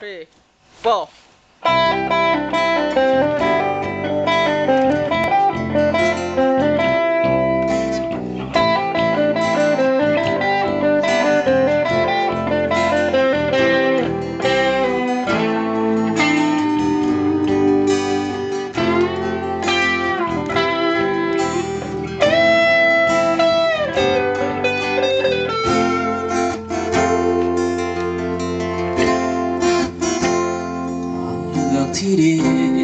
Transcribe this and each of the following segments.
Fê. Bom. see.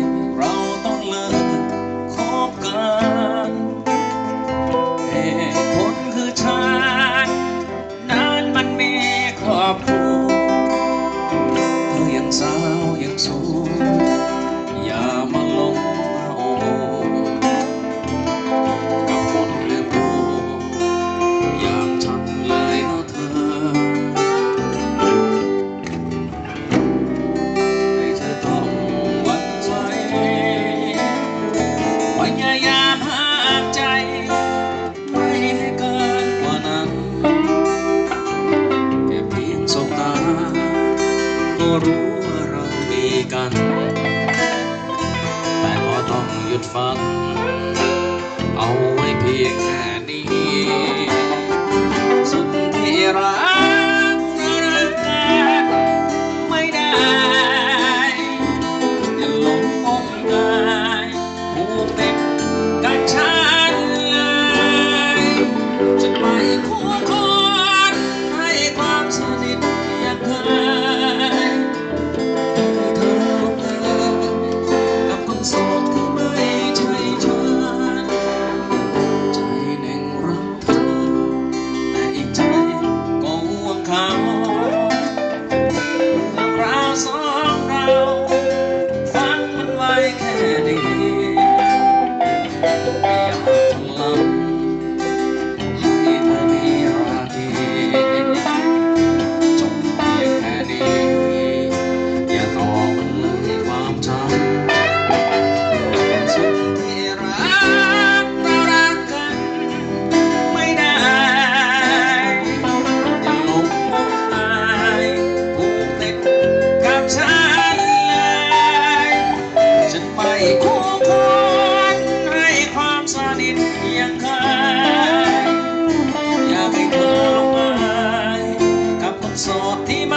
ก็รู้ว่าเรามีกัน แต่ก็ต้องหยุดฟัง เอาไว้เพียงแค่ sentiments